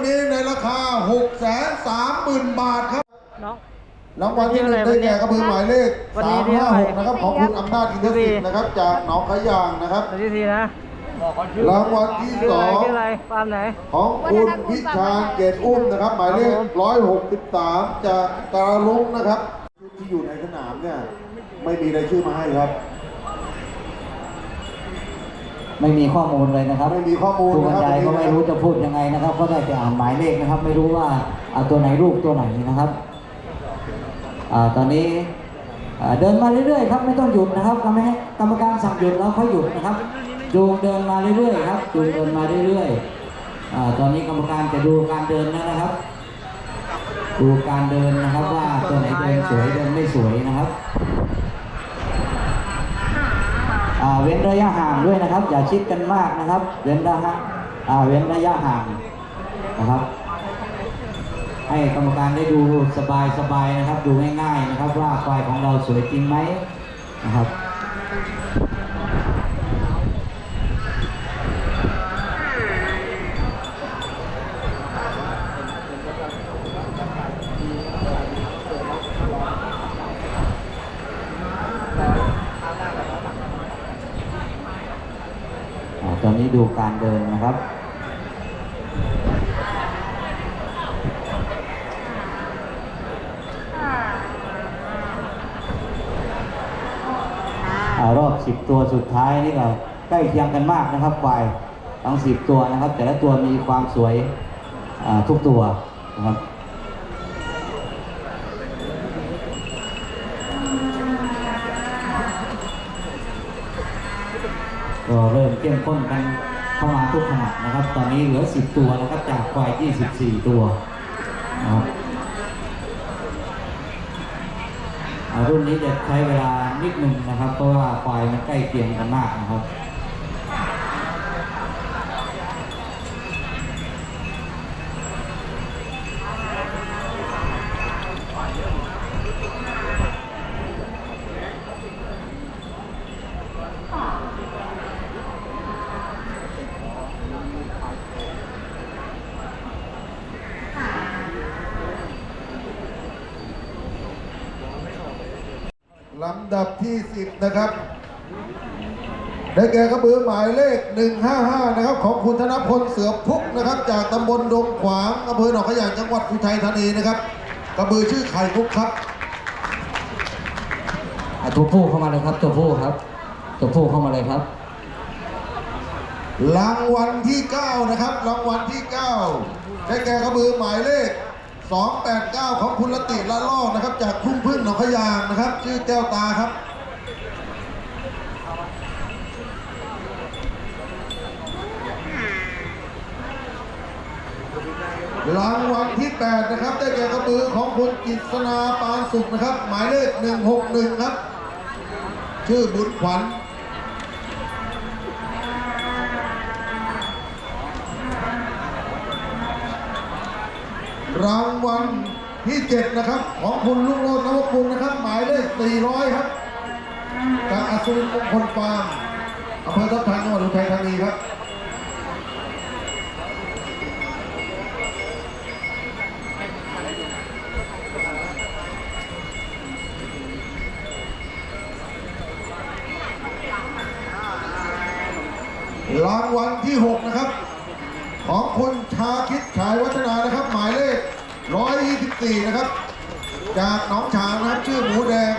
วันนี้ในราคา 6 3 0 0 0 0 บาทครับน้องรางวัลที่หนึ่งได้แก่กระบือหมายเลขวันนี้ที่เท่าไหร่356นะครับของคุณอำนาจอินทศิษย์นะครับ จากหนองขายางนะครับตัวที่ทีนะรางวัลที่ชื่อสอะอไรงชื่ออะไรฟาร์มไหนของคุณพิชานเกตอุ้มนะครับ หมายเลข163จากกาลุงนะครับ ที่อยู่ในสนามเนี่ย ไม่มีรายชื่อมาให้ครับ ไม่มีข้อมูลเลยนะครับไม่มีข้อมูลผู้บรนะรครับยายก็ไม่รู้จะพูดยังไงนะครับ ก็ได้แต่อ่านหมายเลขนะครับ ไม่รู้ว่าเอาตัวไหนรูปตัวไหนนะครับอ่าตอนนี้อ่าเดินมาเรื่อยๆครับไม่ต้องหยุดนะครับกรรมการกรรมการสั่งหยุดแล้วค่อยหยุดนะครับจูงเดินมาเรื่อยๆครับจูงเดินมาเรื่อยๆอ่าตอนนี้กรรมการจะดูการเดินแล้วนะครับ ดูการเดินนะครับว่าตัวไหนเดินสวยเดินไม่สวยนะครับอ่า เว้นระยะห่างด้วยนะครับ อย่าชิดกันมากนะครับ เว้นระยะเว้นระยะห่างนะครับ ให้กรรมการได้ดูสบายสบายๆนะครับ ดูง่ายๆนะครับ ว่าควายของเราสวยจริงไหมนะครับ ดูการเดินนะครับอรอบสิบตัวสุดท้ายนี่ก็ใกล้เคียงกันมากนะครับควายทั้งสิบตัวนะครับ แต่ละตัวมีความสวยทุกตัวนะครับ ก็เริ่มเข้มข้นกันเข้ามาทุกขณะนะครับ ตอนนี้เหลือ 10 ตัวนะครับจากควาย 24 ตัวนะครับอ่ารุ่นนี้จะใช้เวลานิดหนึ่งนะครับ เพราะว่าควายมันใกล้เคียงกันมากนะครับ ลำดับที่ 10 นะครับ ได้แก่กระบือหมายเลข 155 นะครับ ของคุณธนพลเสือพุกนะครับ จากตำบลดงขวางอำเภอหนองขยางจังหวัดอุทัยธานีนะครับ กระบือชื่อไข่มุกครับอะตัวผู้เข้ามาเลยครับ ตัวผู้ครับ ตัวผู้เข้ามาเลยครับ รางวัลที่ 9 นะครับ รางวัลที่ 9 ได้แก่กระบือหมายเลข 289 ของคุณลติละลอกนะครับ จากทุ่งพึ่งหนองขยางนะครับ ชื่อแก้วตาครับรางวัลที่ 8 นะครับ ได้แก่กระบือของคุณกิษณาปานสุขนะครับ หมายเลข 161 ครับ ชื่อบุญขวัญ รางวัลที่ 7 นะครับ ของคุณลุงโรจน์นวกุลนะครับ หมายเลข 400 ครับจากอสุรินมงคลฟาร์มอำเภอทับทันจังหวัดอุทัยธานีครับรางวัลที่ 6 นะครับ ของคุณชาคิดฉายวัฒนานะครับ 4 นะครับ จากน้องฉางนะครับชื่อหมูแดง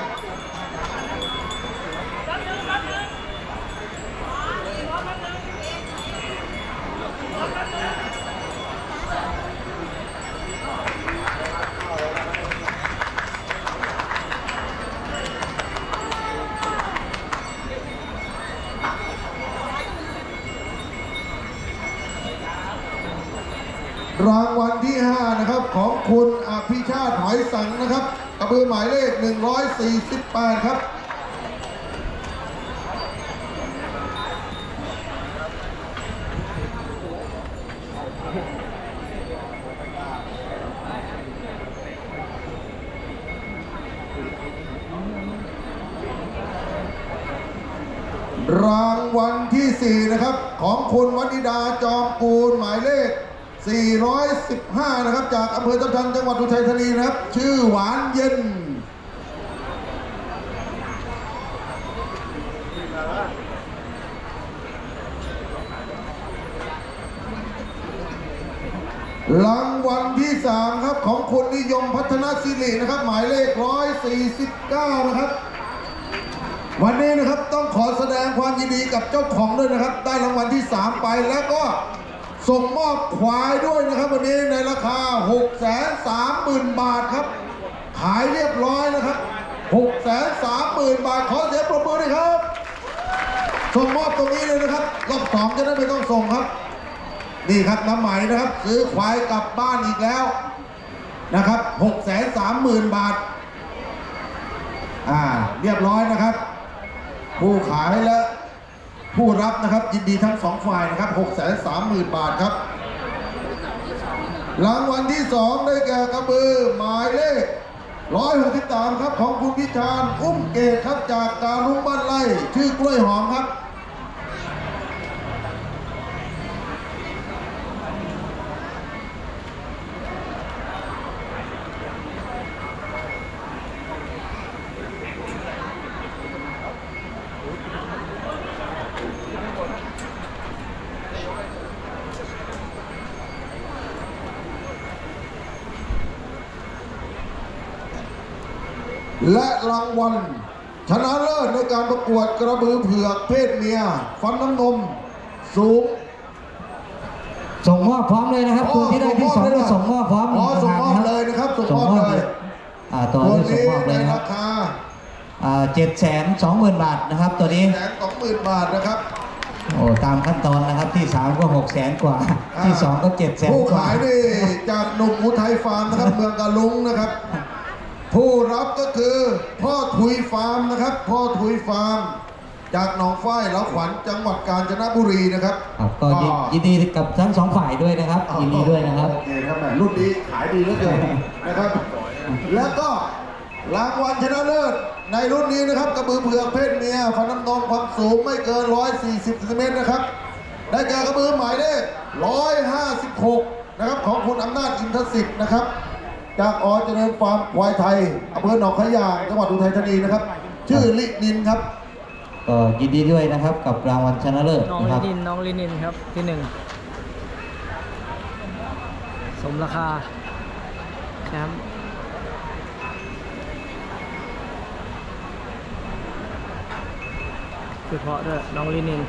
รางวัลที่ 5 นะครับของคุณอภิชาติหอยสังนะครับกระเบือหมายเลข 148 ครับรางวัลที่ 4 นะครับ ของคุณวันิดาจอมกูลหมายเลข 415 นะครับ จากอำเภอตำชันจังหวัดอุทัยธานีนะครับ ชื่อหวานเย็นรางวัลที่ 3 ครับของคุณนิยมพัฒนาสิรินะครับ หมายเลข 149 นะครับ วันนี้นะครับต้องขอแสดงความยินดีกับเจ้าของด้วยนะครับ ได้รางวัลที่ 3 ไปแล้วก็ ส่งมอบควายด้วยนะครับ วันนี้ในราคา 6 3 0 0 0 0 บาทครับ ขายเรียบร้อยนะครับ 6 3 0 0 0 0 บาท ขอเสียงปรบมือด้วยครับ ส่งมอบตรงนี้เลยนะครับ รอบสองจะได้ไม่ต้องส่งครับ นี่ครับน้ำไหมนะครับ ซื้อควายกลับบ้านอีกแล้วนะครับ 6 3 0 0 0 0 บาท อ่า เรียบร้อยนะครับ ผู้ขายและ ผู้รับนะครับยินดีทั้งสองฝ่ายนะครับ6 3 0 0 0 0 บาทครับ รางวัลที่สองได้แก่กระบือหมายเลข 163 ครับ ของคุณพิชาน อุ้มเกตครับจากการุ้งบ้านไร่ชื่อกล้วยหอมครับ และรางวัลชนะเลิศในการประกวดกระบือเผือกเพศเมีย ฟันน้ำนมสูง ส่งมอบพร้อมเลยนะครับ ตัวที่ได้ที่สองก็ส่งมอบพร้อมอ๋อส่งมอบนะครัเลยนะครับส่งมอบเลยอ่าตัวตัวนี้ส่งนี้มอบเลในยนะครัราบคาอ่าเจ็ดแสนสองหมื่นบาทนะครับ ตัวนี้แสนสองหมื่นบาทนะครับโอ้ตามขั้นตอนนะครับที่สามก็หกแสนกว่า ที่สองก็เจ็ดแสนผู้กว่าขายนี่จากหนุ่มอุทัยฟาร์มนะครับเมืองกะลุงนะครับ ผู้รับก็คือพ่อทุยฟาร์มนะครับ พ่อทุยฟาร์ม จากหนองฝ้ายแล้วขวัญจังหวัดกาญจนบุรีนะครับ ครับก็ยินยินดีกับทั้งสองฝ่ายด้วยนะครับยินดีด้วยนะครับโอเคครับแหมรุ่นนี้ขายดีเหลือเกินนะครับ แล้วก็รางวัลชนะเลิศในรุ่นนี้นะครับกระบือเผือกเพศเมียฟันน้ำนมความสูงไม่เกิน 140เซนติเมตรนะครับ ได้แก่กระบือหมายเลข156 นะครับของคุณอำนาจอินทศิษย์นะครับ จากอเจริญฟาร์มควายไทยอำเภอหนองขยางจังหวัดอุทัยธานีนะครับ ชื่อลินินครับก็ยินดีด้วยนะครับกับรางวัลชนะเลิศน้องนะคลิรับนินน้องลินินครับที่หนึ่งสมราคาแชมป์คือเพราะด้วยน้องลินิน